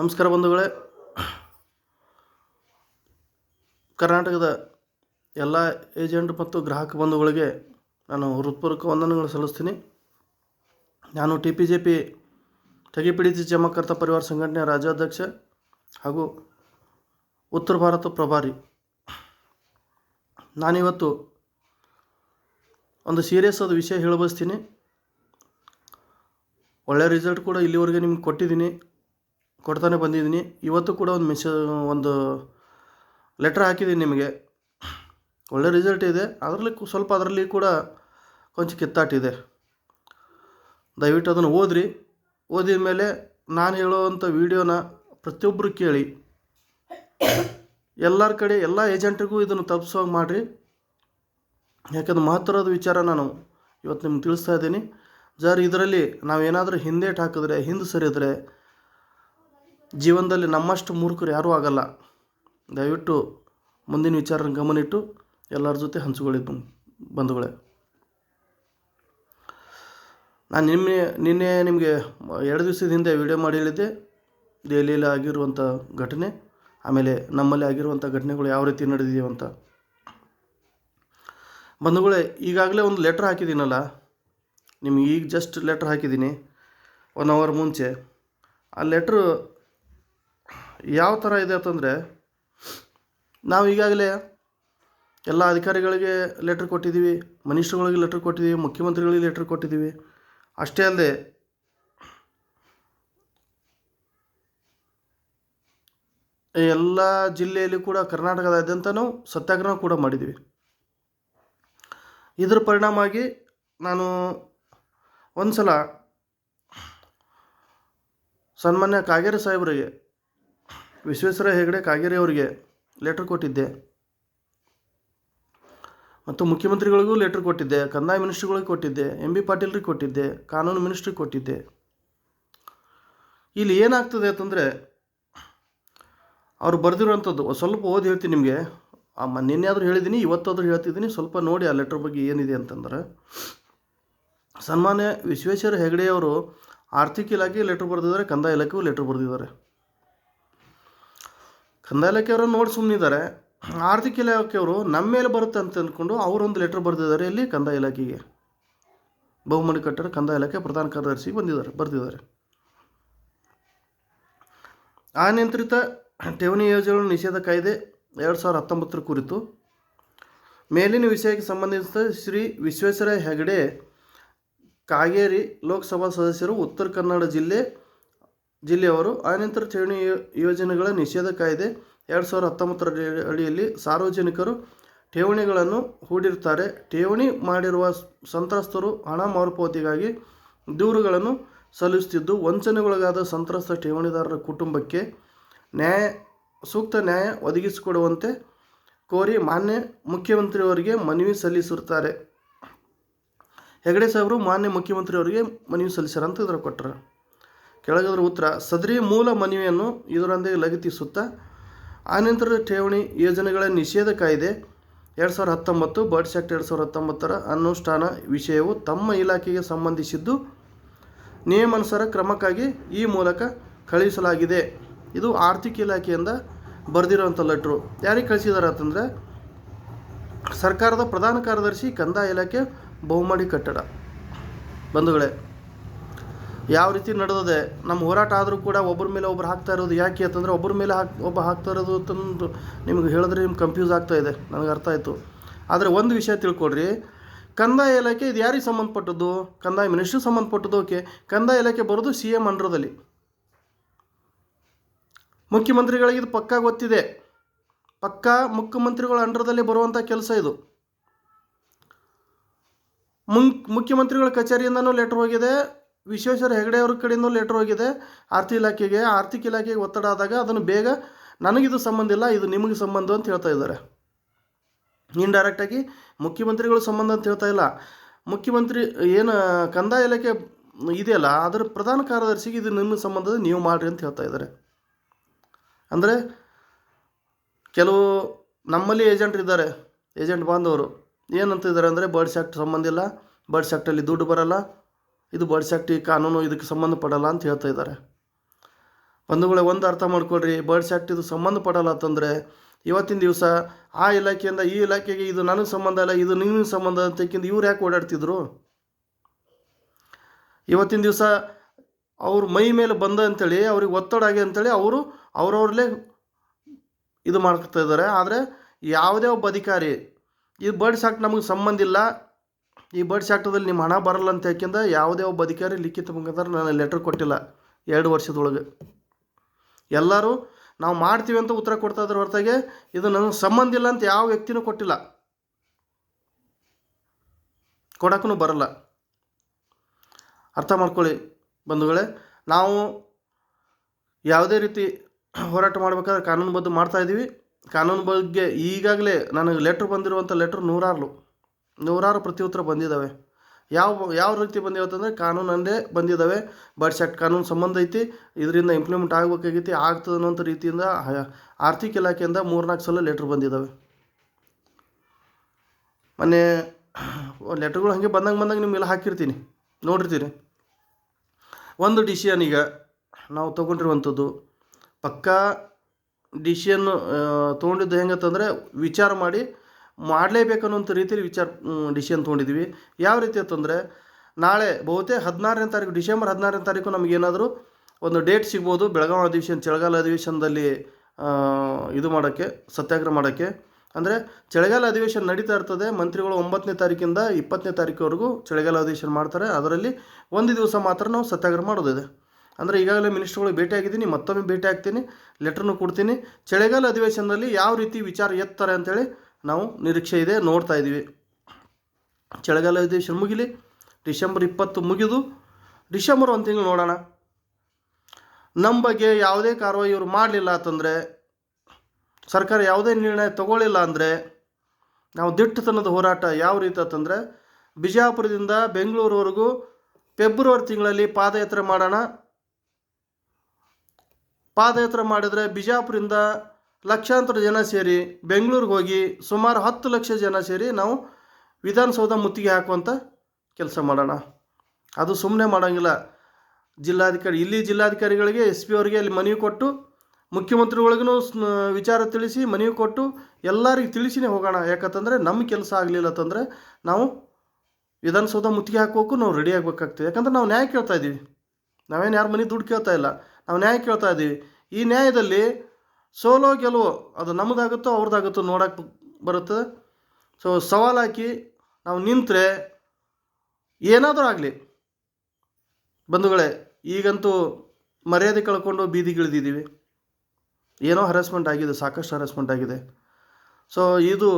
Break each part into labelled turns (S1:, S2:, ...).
S1: ನಮಸ್ಕಾರ ಬಂಧುಗಳೇ. ಕರ್ನಾಟಕದ ಎಲ್ಲ ಏಜೆಂಟ್ ಮತ್ತು ಗ್ರಾಹಕ ಬಂಧುಗಳಿಗೆ ನಾನು ಹೃತ್ಪೂರ್ವಕ ವಂದನೆಗಳು ಸಲ್ಲಿಸ್ತೀನಿ. ನಾನು ಟಿ ಪಿ ಜೆ ಪಿ ತೆಗೆಪಿಡಿತಿ ಜಮಕರ್ತ ಪರಿವಾರ ಸಂಘಟನೆಯ ರಾಜ್ಯಾಧ್ಯಕ್ಷ ಹಾಗೂ ಉತ್ತರ ಭಾರತ ಪ್ರಭಾರಿ. ನಾನಿವತ್ತು ಒಂದು ಸೀರಿಯಸ್ ಆದ ವಿಷಯ ಹೇಳಬಯಸ್ತೀನಿ. ಒಳ್ಳೆಯ ರಿಸಲ್ಟ್ ಕೂಡ ಇಲ್ಲಿವರೆಗೆ ನಿಮ್ಗೆ ಕೊಟ್ಟಿದ್ದೀನಿ. ಕೊಡ್ತಾನೆ ಬಂದಿದ್ದೀನಿ. ಇವತ್ತು ಕೂಡ ಒಂದು ಮೆಸೇಜ್, ಒಂದು ಲೆಟ್ರ್ ಹಾಕಿದ್ದೀನಿ ನಿಮಗೆ. ಒಳ್ಳೆ ರಿಸಲ್ಟ್ ಇದೆ. ಅದರಲ್ಲಿ ಸ್ವಲ್ಪ ಅದರಲ್ಲಿ ಕೂಡ ಕೊಂಚ ಕಿತ್ತಾಟಿದೆ ದಯವಿಟ್ಟು ಅದನ್ನು ಓದ್ರಿ. ಓದಿದ ಮೇಲೆ ನಾನು ಹೇಳುವಂಥ ವೀಡಿಯೋನ ಪ್ರತಿಯೊಬ್ಬರು ಕೇಳಿ. ಎಲ್ಲರ ಕಡೆ, ಎಲ್ಲ ಏಜೆಂಟ್ರಿಗೂ ಇದನ್ನು ತಪ್ಪಿಸೋ ಮಾಡಿರಿ. ಯಾಕಂದ್ರೆ ಮಹತ್ವದ ವಿಚಾರ ನಾನು ಇವತ್ತು ನಿಮ್ಗೆ ತಿಳಿಸ್ತಾ ಇದ್ದೀನಿ. ಜರ್ ಇದರಲ್ಲಿ ನಾವೇನಾದರೂ ಹಿಂದೇಟ್ ಹಾಕಿದ್ರೆ, ಹಿಂದೆ ಸರಿದ್ರೆ ಜೀವನದಲ್ಲಿ ನಮ್ಮಷ್ಟು ಮೂರ್ಖರು ಯಾರೂ ಆಗಲ್ಲ. ದಯವಿಟ್ಟು ಮುಂದಿನ ವಿಚಾರನ ಗಮನಿಟ್ಟು ಎಲ್ಲರ ಜೊತೆ ಹಂಚಿಕೊಳ್ಳಿ ಬಂಧುಗಳೇ. ನಾನು ನಿನ್ನೆ ನಿನ್ನೆ ನಿಮಗೆ ಎರಡು ದಿವಸದ ಹಿಂದೆ ವಿಡಿಯೋ ಮಾಡಿ ಹೇಳಿದ್ದೆ. ದೆಹಲಿಯಲ್ಲಿ ಆಗಿರುವಂಥ ಘಟನೆ, ಆಮೇಲೆ ನಮ್ಮಲ್ಲಿ ಆಗಿರುವಂಥ ಘಟನೆಗಳು ಯಾವ ರೀತಿ ನಡೆದಿದೆಯೋ ಅಂತ. ಬಂಧುಗಳೇ, ಈಗಾಗಲೇ ಒಂದು ಲೆಟ್ರ್ ಹಾಕಿದ್ದೀನಲ್ಲ? ನಿಮ್ಗೆ ಈಗ ಜಸ್ಟ್ ಲೆಟ್ರ್ ಹಾಕಿದ್ದೀನಿ. ಒನ್ ಅವರ್ ಮುಂಚೆ. ಆ ಲೆಟ್ರು ಯಾವ ಥರ ಇದೆ ಅಂತಂದರೆ, ನಾವು ಈಗಾಗಲೇ ಎಲ್ಲ ಅಧಿಕಾರಿಗಳಿಗೆ ಲೆಟ್ರ್ ಕೊಟ್ಟಿದ್ದೀವಿ ಮಿನಿಸ್ಟ್ರುಗಳಿಗೆ ಲೆಟ್ರ್ ಕೊಟ್ಟಿದ್ದೀವಿ, ಮುಖ್ಯಮಂತ್ರಿಗಳಿಗೆ ಲೆಟ್ರ್ ಕೊಟ್ಟಿದ್ದೀವಿ. ಅಷ್ಟೇ ಅಲ್ಲದೆ ಎಲ್ಲ ಜಿಲ್ಲೆಯಲ್ಲಿ ಕೂಡ ಕರ್ನಾಟಕದಾದ್ಯಂತ ನಾವು ಸತ್ಯಾಗ್ರಹ ಕೂಡ ಮಾಡಿದ್ದೀವಿ. ಇದರ ಪರಿಣಾಮವಾಗಿ ನಾನು ಒಂದು ಸಲ ಸನ್ಮಾನ್ಯ ಕಾಗೇರಿ ಸಾಹೇಬರಿಗೆ ವಿಶ್ವೇಶ್ವರ ಹೆಗಡೆ ಕಾಗೇರಿ ಅವರಿಗೆ ಲೆಟ್ರ್ ಕೊಟ್ಟಿದ್ದೆ. ಮತ್ತು ಮುಖ್ಯಮಂತ್ರಿಗಳಿಗೂ ಲೆಟ್ರ್ ಕೊಟ್ಟಿದ್ದೆ, ಕಂದಾಯ ಮಿನಿಸ್ಟ್ರಿಗಳಿಗೆ ಕೊಟ್ಟಿದ್ದೆ ಎಂ ಬಿ ಪಾಟೀಲ್ರಿಗೆ ಕೊಟ್ಟಿದ್ದೆ, ಕಾನೂನು ಮಿನಿಸ್ಟ್ರಿಗೆ ಕೊಟ್ಟಿದ್ದೆ. ಇಲ್ಲಿ ಏನಾಗ್ತದೆ ಅಂತಂದರೆ, ಅವ್ರು ಬರೆದಿರುವಂಥದ್ದು ಸ್ವಲ್ಪ ಓದಿ ಹೇಳ್ತೀನಿ ನಿಮಗೆ. ನಿನ್ನೆ ಆದರೂ ಹೇಳಿದ್ದೀನಿ, ಇವತ್ತಾದರೂ ಹೇಳ್ತಿದ್ದೀನಿ, ಸ್ವಲ್ಪ ನೋಡಿ ಆ ಲೆಟ್ರ್ ಬಗ್ಗೆ ಏನಿದೆ ಅಂತಂದ್ರೆ, ಸನ್ಮಾನ್ಯ ವಿಶ್ವೇಶ್ವರ ಹೆಗಡೆ ಅವರು ಆರ್ಥಿಕ ಇಲಾಖೆಗೆ ಲೆಟ್ರ್ ಬರೆದಿದ್ದಾರೆ, ಕಂದಾಯ ಇಲಾಖೆಗೂ ಲೆಟ್ರ್ ಬರೆದಿದ್ದಾರೆ. ಕಂದಾಯ ಇಲಾಖೆಯವರು ನೋಡಿ ಸುಮ್ಮನಿದ್ದಾರೆ ಆರ್ಥಿಕ ಇಲಾಖೆಯವರು ನಮ್ಮ ಮೇಲೆ ಬರುತ್ತೆ ಅಂತ ಅಂದ್ಕೊಂಡು ಅವರೊಂದು ಲೆಟ್ರ್ ಬರೆದಿದ್ದಾರೆ ಇಲ್ಲಿ ಕಂದಾಯ ಇಲಾಖೆಗೆ. ಬಹುಮನಿ ಕಟ್ಟಡ ಕಂದಾಯ ಇಲಾಖೆ ಪ್ರಧಾನ ಕಾರ್ಯದರ್ಶಿಗೆ ಬಂದಿದ್ದಾರೆ, ಬರೆದಿದ್ದಾರೆ. ಅನಿಯಂತ್ರಿತ ಠೇವಣಿ ಯೋಜನೆಗಳ ನಿಷೇಧ ಕಾಯ್ದೆ ಎರಡು ಸಾವಿರದ ಹತ್ತೊಂಬತ್ತರ ಕುರಿತು. ಮೇಲಿನ ವಿಷಯಕ್ಕೆ ಸಂಬಂಧಿಸಿದ ಶ್ರೀ ವಿಶ್ವೇಶ್ವರ ಹೆಗಡೆ ಕಾಗೇರಿ ಲೋಕಸಭಾ ಸದಸ್ಯರು ಉತ್ತರ ಕನ್ನಡ ಜಿಲ್ಲೆ ಜಿಲ್ಲೆಯವರು ಆನಂತರ ಠೇವಣಿ ಯೋಜನೆಗಳ ನಿಷೇಧ ಕಾಯ್ದೆ ಎರಡು ಸಾವಿರದ ಹತ್ತೊಂಬತ್ತರ ಅಡಿಯಲ್ಲಿ ಸಾರ್ವಜನಿಕರು ಠೇವಣಿಗಳನ್ನು ಹೂಡಿರ್ತಾರೆ ಠೇವಣಿ ಮಾಡಿರುವ ಸಂತ್ರಸ್ತರು ಹಣ ಮರುಪಾವತಿಗಾಗಿ ದೂರುಗಳನ್ನು ಸಲ್ಲಿಸುತ್ತಿದ್ದು, ವಂಚನೆಗೊಳಗಾದ ಸಂತ್ರಸ್ತ ಠೇವಣಿದಾರರ ಕುಟುಂಬಕ್ಕೆ ನ್ಯಾಯ, ಸೂಕ್ತ ನ್ಯಾಯ ಒದಗಿಸಿಕೊಡುವಂತೆ ಕೋರಿ ಮಾನ್ಯ ಮುಖ್ಯಮಂತ್ರಿಯವರಿಗೆ ಮನವಿ ಸಲ್ಲಿಸಿರುತ್ತಾರೆ. ಹೆಗಡೆ ಸಾಹೇಬರು, ಮಾನ್ಯ ಮುಖ್ಯಮಂತ್ರಿಯವರಿಗೆ ಮನವಿ ಸಲ್ಲಿಸ್ಯಾರ ಅಂತ ಇದರ ಕೊಟ್ಟರು ಕೆಳಗದ್ರ ಉತ್ತರ, ಸದರಿ ಮೂಲ ಮನವಿಯನ್ನು ಇದರೊಂದಿಗೆ ಲಗತ್ತಿಸುತ್ತಾ ಆನಂತರ ಠೇವಣಿ ಯೋಜನೆಗಳ ನಿಷೇಧ ಕಾಯ್ದೆ ಎರಡು ಸಾವಿರದ ಹತ್ತೊಂಬತ್ತು ಬರ್ಡ್ಸ್ ಆ್ಯಕ್ಟ್ ಎರಡು ಸಾವಿರದ ಹತ್ತೊಂಬತ್ತರ ಅನುಷ್ಠಾನ ವಿಷಯವು ತಮ್ಮ ಇಲಾಖೆಗೆ ಸಂಬಂಧಿಸಿದ್ದು, ನಿಯಮಾನುಸಾರ ಕ್ರಮಕ್ಕಾಗಿ ಈ ಮೂಲಕ ಕಳುಹಿಸಲಾಗಿದೆ. ಇದು ಆರ್ಥಿಕ ಇಲಾಖೆಯಿಂದ ಬರೆದಿರುವಂಥ ಲೆಟ್ರು ಯಾರಿಗೆ ಕಳಿಸಿದ್ದಾರೆ ಅಂತಂದರೆ, ಸರ್ಕಾರದ ಪ್ರಧಾನ ಕಾರ್ಯದರ್ಶಿ ಕಂದಾಯ ಇಲಾಖೆ, ಬಹುಮಾಡಿ ಕಟ್ಟಡ. ಬಂಧುಗಳೇ ಯಾವ ರೀತಿ ನಡೆದಿದೆ, ನಮ್ಮ ಹೋರಾಟ ಆದರೂ ಕೂಡ ಒಬ್ಬರ ಮೇಲೆ ಒಬ್ರು ಹಾಕ್ತಾ ಇರೋದು ಯಾಕೆ ಅಂತಂದರೆ ಒಬ್ಬರ ಮೇಲೆ ಹಾಕ್, ಒಬ್ಬ ಹಾಕ್ತಾ ಇರೋದು ತಂದು ನಿಮ್ಗೆ ಹೇಳಿದ್ರೆ ನಿಮ್ಗೆ ಕನ್ಫ್ಯೂಸ್ ಆಗ್ತಾ ಇದೆ, ನನಗೆ ಅರ್ಥ ಆಯಿತು. ಆದರೆ ಒಂದು ವಿಷಯ ತಿಳ್ಕೊಳ್ರಿ, ಕಂದಾಯ ಇಲಾಖೆ ಇದು ಯಾರಿಗೆ ಸಂಬಂಧಪಟ್ಟದ್ದು? ಕಂದಾಯ ಮಿನಿಸ್ಟ್ರಿಗೆ ಸಂಬಂಧಪಟ್ಟದ್ದು ಓಕೆ, ಕಂದಾಯ ಇಲಾಖೆ ಬರೋದು ಸಿ ಎಂ ಅಂಡ್ರದಲ್ಲಿ ಮುಖ್ಯಮಂತ್ರಿಗಳಿಗೆ ಇದು ಪಕ್ಕಾ ಗೊತ್ತಿದೆ, ಪಕ್ಕಾ ಮುಖ್ಯಮಂತ್ರಿಗಳ ಅಂಡ್ರದಲ್ಲಿ ಬರುವಂಥ ಕೆಲಸ ಇದು. ಮುಂ, ಮುಖ್ಯಮಂತ್ರಿಗಳ ಕಚೇರಿಯಿಂದನೂ ಲೆಟ್ರ್ ಹೋಗಿದೆ ವಿಶ್ವೇಶ್ವರ ಹೆಗಡೆ ಅವ್ರ ಕಡೆಯಿಂದ ಲೆಟ್ರ್ ಹೋಗಿದೆ. ಆರ್ಥಿಕ ಇಲಾಖೆಗೆ ಆರ್ಥಿಕ ಇಲಾಖೆಗೆ ಒತ್ತಡ ಆದಾಗ ಅದನ್ನು ಬೇಗ ನನಗಿದು ಸಂಬಂಧ ಇಲ್ಲ, ಇದು ನಿಮಗೆ ಸಂಬಂಧ ಅಂತ ಹೇಳ್ತಾ ಇದ್ದಾರೆ. ಇಂಡೈರೆಕ್ಟಾಗಿ ಮುಖ್ಯಮಂತ್ರಿಗಳು ಸಂಬಂಧ ಅಂತ ಹೇಳ್ತಾ ಇಲ್ಲ. ಮುಖ್ಯಮಂತ್ರಿ ಏನು ಕಂದಾಯ ಇಲಾಖೆ ಇದೆಯಲ್ಲ, ಅದರ ಪ್ರಧಾನ ಕಾರ್ಯದರ್ಶಿಗೆ ಇದು ನಿಮ್ಮ ಸಂಬಂಧ ನೀವು ಮಾಡಿರಿ ಅಂತ ಹೇಳ್ತಾ ಇದ್ದಾರೆ. ಅಂದರೆ ಕೆಲವು ನಮ್ಮಲ್ಲಿ ಏಜೆಂಟ್ ಇದ್ದಾರೆ ಏಜೆಂಟ್ ಬಾಂಧವರು. ಏನಂತಿದ್ದಾರೆ ಅಂದರೆ ಬರ್ಡ್ಸ್ ಆ್ಯಕ್ಟ್ ಸಂಬಂಧ ಇಲ್ಲ ಆ್ಯಕ್ಟಲ್ಲಿ ದುಡ್ಡು ಬರಲ್ಲ. ಇದು ಬರ್ಡ್ಸ್ ಆ್ಯಕ್ಟ್ ಕಾನೂನು, ಇದಕ್ಕೆ ಸಂಬಂಧಪಡಲ್ಲ ಅಂತ ಹೇಳ್ತಾ ಇದ್ದಾರೆ. ಬಂಧುಗಳೇ, ಒಂದು ಅರ್ಥ ಮಾಡ್ಕೊಳ್ರಿ. ಬರ್ಡ್ಸ್ ಆ್ಯಕ್ಟ್ ಇದು ಸಂಬಂಧಪಡಲ್ಲ ಅಂತಂದರೆ, ಇವತ್ತಿನ ದಿವಸ ಆ ಇಲಾಖೆಯಿಂದ ಈ ಇಲಾಖೆಗೆ ಇದು ನನಗೆ ಸಂಬಂಧ ಇಲ್ಲ, ಇದು ನಿನ್ನ ಸಂಬಂಧ ಅಂತಕ್ಕಿಂತ ಇವ್ರು ಯಾಕೆ ಓಡಾಡ್ತಿದ್ರು? ಇವತ್ತಿನ ದಿವಸ ಅವ್ರ ಮೈ ಮೇಲೆ ಬಂದ ಅಂತೇಳಿ, ಅವ್ರಿಗೆ ಒತ್ತಡ ಆಗಿ ಅಂತೇಳಿ ಅವರು ಅವ್ರವ್ರಲ್ಲೇ ಇದು ಮಾಡ್ತಾ ಇದ್ದಾರೆ. ಆದರೆ ಯಾವುದೇ ಒಬ್ಬ ಅಧಿಕಾರಿ ಇದು ಬರ್ಡ್ಸ್ ಆ್ಯಕ್ಟ್ ನಮಗೆ ಸಂಬಂಧ ಇಲ್ಲ ಈ ಬರ್ಡ್ಸ್ ಆ್ಯಕ್ಟದಲ್ಲಿ ನಿಮ್ಮ ಹಣ ಬರಲ್ಲ ಅಂತ ಯಾಕೆಂದ ಯಾವುದೇ ಒಬ್ಬ ಅಧಿಕಾರಿ ಲಿಖಿತ ಮುಖಾಂತರ ನಾನು ಲೆಟ್ರ್ ಕೊಟ್ಟಿಲ್ಲ ಎರಡು ವರ್ಷದೊಳಗೆ. ಎಲ್ಲರೂ ನಾವು ಮಾಡ್ತೀವಿ ಅಂತ ಉತ್ತರ ಕೊಡ್ತಾ ಇದ್ರ ಹೊರತಾಗೆ ಇದು ನನಗೆ ಸಂಬಂಧ ಇಲ್ಲ ಅಂತ ಯಾವ ವ್ಯಕ್ತಿನೂ ಕೊಟ್ಟಿಲ್ಲ. ಕೊಡೋಕ್ಕೂ ಬರಲ್ಲ. ಅರ್ಥ ಮಾಡ್ಕೊಳ್ಳಿ ಬಂಧುಗಳೇ, ನಾವು ಯಾವುದೇ ರೀತಿ ಹೋರಾಟ ಮಾಡಬೇಕಾದ್ರೆ ಕಾನೂನುಬದ್ಧ ಮಾಡ್ತಾ ಇದ್ದೀವಿ ಕಾನೂನು ಬಗ್ಗೆ ಈಗಾಗಲೇ ನನಗೆ ಲೆಟ್ರ್ ಬಂದಿರುವಂಥ ಲೆಟ್ರ್ ನೂರಾರು ನೂರಾರು ಪ್ರತಿಯುತ್ತರ ಬಂದಿದ್ದಾವೆ ಯಾವ ಯಾವ ರೀತಿ ಬಂದಿವೆ ಅಂತಂದರೆ ಕಾನೂನಲ್ಲೇ ಬಂದಿದ್ದಾವೆ ಬಟ್ ಆ್ಯಕ್ಟ್ ಕಾನೂನು ಸಂಬಂಧ ಐತಿ. ಇದರಿಂದ ಇಂಪ್ಲಿಮೆಂಟ್ ಆಗಬೇಕಾಗೈತಿ. ಆಗ್ತದೆ ಅನ್ನೋಂಥ ರೀತಿಯಿಂದ ಆರ್ಥಿಕ ಇಲಾಖೆಯಿಂದ ಮೂರ್ನಾಲ್ಕು ಸಲ ಲೆಟ್ರ್ ಬಂದಿದ್ದಾವೆ ಮೊನ್ನೆ ಲೆಟ್ರ್ಗಳು ಹಾಗೆ ಬಂದಂಗೆ ಬಂದಂಗೆ ನಿಮಗೆಲ್ಲ ಹಾಕಿರ್ತೀನಿ. ನೋಡಿರ್ತೀರಿ. ಒಂದು ಡಿಸಿಷನ್ ಈಗ ನಾವು ತೊಗೊಂಡಿರುವಂಥದ್ದು. ಪಕ್ಕಾ ಡಿಸಿಷನ್ನು ತೊಗೊಂಡಿದ್ದು ಹೆಂಗತ್ತಂದರೆ ವಿಚಾರ ಮಾಡಿ ಮಾಡಲೇಬೇಕನ್ನೋಂಥ ರೀತಿಯಲ್ಲಿ ವಿಚಾರ ಡಿಸಿಷನ್ ತೊಗೊಂಡಿದ್ವಿ ಯಾವ ರೀತಿ ಅಂತಂದರೆ, ನಾಳೆ ಬಹುತೇ ಹದಿನಾರನೇ ತಾರೀಕು, ಡಿಸೆಂಬರ್ ಹದಿನಾರನೇ ತಾರೀಕು ನಮಗೇನಾದರೂ ಒಂದು ಡೇಟ್ ಸಿಗ್ಬೋದು, ಬೆಳಗಾವಿ ಅಧಿವೇಶನ, ಚಳಿಗಾಲ ಅಧಿವೇಶನದಲ್ಲಿ ಇದು ಮಾಡೋಕ್ಕೆ, ಸತ್ಯಾಗ್ರಹ ಮಾಡೋಕ್ಕೆ. ಅಂದರೆ, ಚಳಿಗಾಲ ಅಧಿವೇಶನ ನಡೀತಾ ಇರ್ತದೆ, ಮಂತ್ರಿಗಳು ಒಂಬತ್ತನೇ ತಾರೀಕಿಂದ ಇಪ್ಪತ್ತನೇ ತಾರೀಕುವರೆಗೂ ಚಳಿಗಾಲ ಅಧಿವೇಶನ ಮಾಡ್ತಾರೆ. ಅದರಲ್ಲಿ ಒಂದು ದಿವಸ ಮಾತ್ರ ನಾವು ಸತ್ಯಾಗ್ರಹ ಮಾಡೋದಿದೆ. ಅಂದರೆ, ಈಗಾಗಲೇ ಮಿನಿಸ್ಟ್ರುಗಳಿಗೆ ಭೇಟಿ ಆಗಿದ್ದೀನಿ, ಮತ್ತೊಮ್ಮೆ ಭೇಟಿ ಆಗ್ತೀನಿ ಲೆಟ್ರನ್ನು ಕೊಡ್ತೀನಿ. ಚಳಿಗಾಲ ಅಧಿವೇಶನದಲ್ಲಿ ಯಾವ ರೀತಿ ವಿಚಾರ ಎತ್ತಾರೆ ಅಂತೇಳಿ ನಾವು ನಿರೀಕ್ಷೆ ಇದೆ, ನೋಡ್ತಾ ಇದ್ದೀವಿ. ಚಳಿಗಾಲ ಅಧಿವೇಶನ ಮುಗಿಲಿ. ಡಿಸೆಂಬರ್ ಇಪ್ಪತ್ತು ಮುಗಿದು, ಡಿಸೆಂಬರ್ ಒಂದು ತಿಂಗಳು ನೋಡೋಣ. ನಮ್ಮ ಬಗ್ಗೆ ಯಾವುದೇ ಕಾರ್ಯವಾಹಿ ಇವರು ಮಾಡಲಿಲ್ಲ ಅಂತಂದರೆ, ಸರ್ಕಾರ ಯಾವುದೇ ನಿರ್ಣಯ ತಗೊಳ್ಳಿಲ್ಲ ಅಂದರೆ, ನಾವು ದಿಟ್ಟತನದ ಹೋರಾಟ ಯಾವ ರೀತಿ ಅಂತಂದರೆ, ಬಿಜಾಪುರದಿಂದ ಬೆಂಗಳೂರುವರೆಗೂ ಫೆಬ್ರವರಿ ತಿಂಗಳಲ್ಲಿ ಪಾದಯಾತ್ರೆ ಮಾಡೋಣ. ಪಾದಯಾತ್ರೆ ಮಾಡಿದರೆ ಬಿಜಾಪುರಿಂದ ಲಕ್ಷಾಂತರ ಜನ ಸೇರಿ ಬೆಂಗಳೂರಿಗೆ ಹೋಗಿ ಸುಮಾರು ಹತ್ತು ಲಕ್ಷ ಜನ ಸೇರಿ ನಾವು ವಿಧಾನಸೌಧ ಮುತ್ತಿಗೆ ಹಾಕುವಂಥ ಕೆಲಸ ಮಾಡೋಣ. ಅದು ಸುಮ್ಮನೆ ಮಾಡೋಂಗಿಲ್ಲ. ಜಿಲ್ಲಾಧಿಕಾರಿ, ಇಲ್ಲಿ ಜಿಲ್ಲಾಧಿಕಾರಿಗಳಿಗೆ ಎಸ್ ಪಿ ಅವರಿಗೆ ಅಲ್ಲಿ ಮನವಿ ಕೊಟ್ಟು, ಮುಖ್ಯಮಂತ್ರಿಗಳಿಗೂ ವಿಚಾರ ತಿಳಿಸಿ ಮನವಿ ಕೊಟ್ಟು ಎಲ್ಲರಿಗೆ ತಿಳಿಸಿನೇ ಹೋಗೋಣ. ಯಾಕಂತಂದರೆ ನಮ್ಮ ಕೆಲಸ ಆಗಲಿಲ್ಲ ಅಂತಂದರೆ ನಾವು ವಿಧಾನಸೌಧ ಮುತ್ತಿಗೆ ಹಾಕೋಕ್ಕೂ ನಾವು ರೆಡಿ ಆಗಬೇಕಾಗ್ತದೆ. ಯಾಕಂದ್ರೆ ನಾವು ನ್ಯಾಯ ಕೇಳ್ತಾ ಇದ್ದೀವಿ. ನಾವೇನು ಯಾರ ಮನೆ ದುಡ್ಡು ಕೇಳ್ತಾ ಇಲ್ಲ. ನಾವು ನ್ಯಾಯ ಕೇಳ್ತಾ ಇದ್ದೀವಿ. ಈ ನ್ಯಾಯದಲ್ಲಿ ಸೋಲೋ ಗೆಲುವು, ಅದು ನಮ್ಮದಾಗುತ್ತೋ ಅವ್ರದ್ದಾಗುತ್ತೋ ನೋಡಕ್ಕೆ ಬರುತ್ತೆ. ಸೊ ಸವಾಲು ಹಾಕಿ ನಾವು ನಿಂತರೆ ಏನಾದರೂ ಆಗಲಿ. ಬಂಧುಗಳೇ, ಈಗಂತೂ ಮರ್ಯಾದೆ ಕಳ್ಕೊಂಡು ಬೀದಿಗಿಳಿದಿದ್ದೀವಿ. ಏನೋ ಹರಾಸ್ಮೆಂಟ್ ಆಗಿದೆ, ಸಾಕಷ್ಟು ಹರಾಸ್ಮೆಂಟ್ ಆಗಿದೆ. ಸೊ ಇದು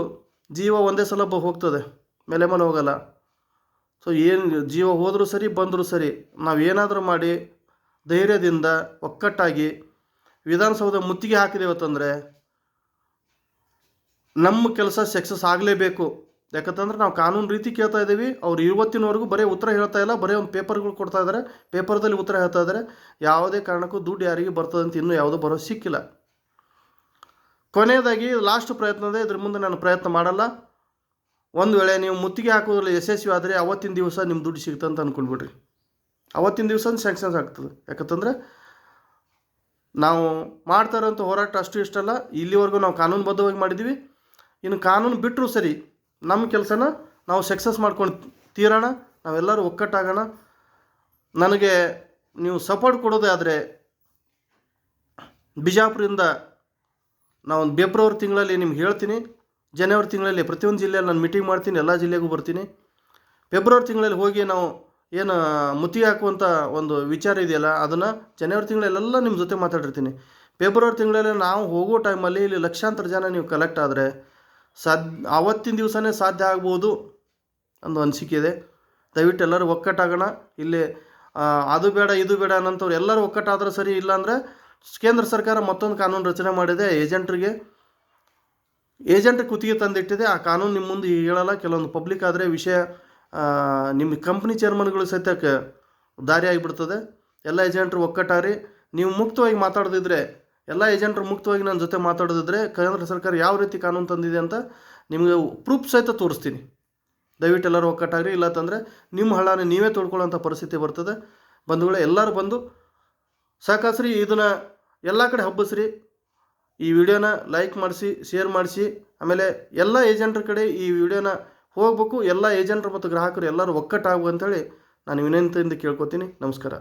S1: ಜೀವ ಒಂದೇ ಸಲ ಹೋಗ್ತದೆ, ಮೇಲೆ ಮೇಲೆ ಹೋಗಲ್ಲ. ಸೊ ಏನು ಜೀವ ಹೋದರೂ ಸರಿ ಬಂದರೂ ಸರಿ, ನಾವು ಏನಾದರೂ ಮಾಡಿ ಧೈರ್ಯದಿಂದ ಒಕ್ಕಟ್ಟಾಗಿ ವಿಧಾನಸೌಧ ಮುತ್ತಿಗೆ ಹಾಕಿದೇವತ್ತಂದರೆ ನಮ್ಮ ಕೆಲಸ ಸಕ್ಸಸ್ ಆಗಲೇಬೇಕು. ಯಾಕಂತಂದ್ರೆ ನಾವು ಕಾನೂನು ರೀತಿ ಕೇಳ್ತಾ ಇದ್ದೀವಿ. ಅವ್ರು ಇವತ್ತಿನವರೆಗೂ ಬರೀ ಉತ್ತರ ಹೇಳ್ತಾ ಇಲ್ಲ. ಬರೀ ಒಂದು ಪೇಪರ್ಗಳು ಕೊಡ್ತಾ ಇದ್ದಾರೆ. ಪೇಪರ್ದಲ್ಲಿ ಉತ್ತರ ಹೇಳ್ತಾ ಇದ್ದಾರೆ. ಯಾವುದೇ ಕಾರಣಕ್ಕೂ ದುಡ್ಡು ಯಾರಿಗೆ ಬರ್ತದೆ ಅಂತ ಇನ್ನೂ ಯಾವುದೋ ಬರೋ ಸಿಕ್ಕಿಲ್ಲ. ಕೊನೆಯದಾಗಿ ಲಾಸ್ಟ್ ಪ್ರಯತ್ನದೇ ಇದ್ರ ಮುಂದೆ ನಾನು ಪ್ರಯತ್ನ ಮಾಡಲ್ಲ. ಒಂದು ವೇಳೆ ನೀವು ಮುತ್ತಿಗೆ ಹಾಕೋದ್ರಲ್ಲಿ ಯಶಸ್ವಿ ಆದರೆ ಅವತ್ತಿನ ದಿವಸ ನಿಮ್ಮ ದುಡ್ಡು ಸಿಗುತ್ತೆ ಅಂತ ಅಂದ್ಕೊಂಡ್ಬಿಡ್ರಿ ಅವತ್ತಿನ ದಿವಸ ಸ್ಯಾಂಕ್ಷನ್ಸ್ ಆಗ್ತದೆ. ಯಾಕಂತಂದರೆ ನಾವು ಮಾಡ್ತಾ ಇರೋಂಥ ಹೋರಾಟ ಅಷ್ಟು ಇಷ್ಟಲ್ಲ ಇಲ್ಲಿವರೆಗೂ ನಾವು ಕಾನೂನುಬದ್ಧವಾಗಿ ಮಾಡಿದ್ದೀವಿ ಇನ್ನು ಕಾನೂನು ಬಿಟ್ಟರೂ ಸರಿ ನಮ್ಮ ಕೆಲಸನ ನಾವು ಸಕ್ಸಸ್ ಮಾಡ್ಕೊಂಡು ತೀರೋಣ. ನಾವೆಲ್ಲರೂ ಒಕ್ಕಟ್ಟಾಗೋಣ. ನನಗೆ ನೀವು ಸಪೋರ್ಟ್ ಕೊಡೋದೇ ಆದರೆ ಬಿಜಾಪುರದಿಂದ ನಾವು ಒಂದು ಫೆಬ್ರವರಿ ತಿಂಗಳಲ್ಲಿ ನಿಮ್ಗೆ ಹೇಳ್ತೀನಿ. ಜನವರಿ ತಿಂಗಳಲ್ಲಿ ಪ್ರತಿಯೊಂದು ಜಿಲ್ಲೆಯಲ್ಲಿ ನಾನು ಮೀಟಿಂಗ್ ಮಾಡ್ತೀನಿ. ಎಲ್ಲ ಜಿಲ್ಲೆಗೂ ಬರ್ತೀನಿ. ಫೆಬ್ರವರಿ ತಿಂಗಳಲ್ಲಿ ಹೋಗಿ ನಾವು ಏನು ಮುತ್ತಿಗೆ ಹಾಕುವಂಥ ಒಂದು ವಿಚಾರ ಇದೆಯಲ್ಲ, ಅದನ್ನು ಜನವರಿ ತಿಂಗಳಲ್ಲೆಲ್ಲ ನಿಮ್ಮ ಜೊತೆ ಮಾತಾಡಿರ್ತೀನಿ. ಫೆಬ್ರವರಿ ತಿಂಗಳಲ್ಲಿ ನಾವು ಹೋಗೋ ಟೈಮಲ್ಲಿ ಇಲ್ಲಿ ಲಕ್ಷಾಂತರ ಜನ ನೀವು ಕಲೆಕ್ಟ್ ಆದರೆ ಸಾಧ್ಯ ಆವತ್ತಿನ ದಿವಸನೇ ಸಾಧ್ಯ ಆಗ್ಬೋದು ಅಂದು ಅನಿಸಿಕೆ ಇದೆ. ದಯವಿಟ್ಟು ಎಲ್ಲರೂ ಒಕ್ಕಟ್ಟಾಗೋಣ. ಇಲ್ಲಿ ಅದು ಬೇಡ, ಇದು ಬೇಡ ಅನ್ನೋಂಥವ್ರು ಎಲ್ಲರೂ ಒಕ್ಕಟ್ಟಾದ್ರೆ ಸರಿ ಇಲ್ಲಾಂದರೆ ಕೇಂದ್ರ ಸರ್ಕಾರ ಮತ್ತೊಂದು ಕಾನೂನು ರಚನೆ ಮಾಡಿದೆ ಏಜೆಂಟ್ರಿಗೆ. ಏಜೆಂಟ್ ಕುತ್ತಿಗೆ ತಂದಿಟ್ಟಿದೆ. ಆ ಕಾನೂನು ನಿಮ್ಮ ಮುಂದೆ ಹೇಳಲ್ಲ. ಕೆಲವೊಂದು ಪಬ್ಲಿಕ್ ಆದರೆ ವಿಷಯ ನಿಮ್ಮ ಕಂಪ್ನಿ ಚೇರ್ಮನ್ಗಳು ಸತ್ಯಕ್ಕೆ ದಾರಿ ಆಗಿಬಿಡ್ತದೆ. ಎಲ್ಲ ಏಜೆಂಟ್ರು ಒಕ್ಕಟ್ಟಾರಿ. ನೀವು ಮುಕ್ತವಾಗಿ ಮಾತಾಡೋದಿದ್ರೆ, ಎಲ್ಲ ಏಜೆಂಟ್ರು ಮುಕ್ತವಾಗಿ ನನ್ನ ಜೊತೆ ಮಾತಾಡೋದಿದ್ರೆ ಕೇಂದ್ರ ಸರ್ಕಾರ ಯಾವ ರೀತಿ ಕಾನೂನು ತಂದಿದೆ ಅಂತ ನಿಮಗೆ ಪ್ರೂಫ್ ಸಹಿತ ತೋರಿಸ್ತೀನಿ. ದಯವಿಟ್ಟು ಎಲ್ಲರೂ ಒಕ್ಕಟ್ಟಾಗ್ರಿ. ಇಲ್ಲತ್ತಂದರೆ ನಿಮ್ಮ ಹಳ್ಳನ ನೀವೇ ತೊಳ್ಕೊಳ್ಳೋಂಥ ಪರಿಸ್ಥಿತಿ ಬರ್ತದೆ. ಬಂಧುಗಳೇ, ಎಲ್ಲರೂ ಬಂದು ಸಾಕಾಸ್ರಿ, ಇದನ್ನು ಎಲ್ಲ ಕಡೆ ಹಬ್ಬಿಸ್ರಿ. ಈ ವಿಡಿಯೋನ ಲೈಕ್ ಮಾಡಿಸಿ ಶೇರ್ ಮಾಡಿಸಿ. ಆಮೇಲೆ ಎಲ್ಲ ಏಜೆಂಟ್ರ ಕಡೆ ಈ ವಿಡಿಯೋನ ಹೋಗ್ಬೇಕು ಎಲ್ಲ ಏಜೆಂಟ್ರು ಮತ್ತು ಗ್ರಾಹಕರು ಎಲ್ಲರೂ ಒಕ್ಕಟ್ಟಾಗು ಅಂತೇಳಿ ನಾನು ವಿನಂತಿಯಿಂದ ಕೇಳ್ಕೊತೀನಿ. ನಮಸ್ಕಾರ.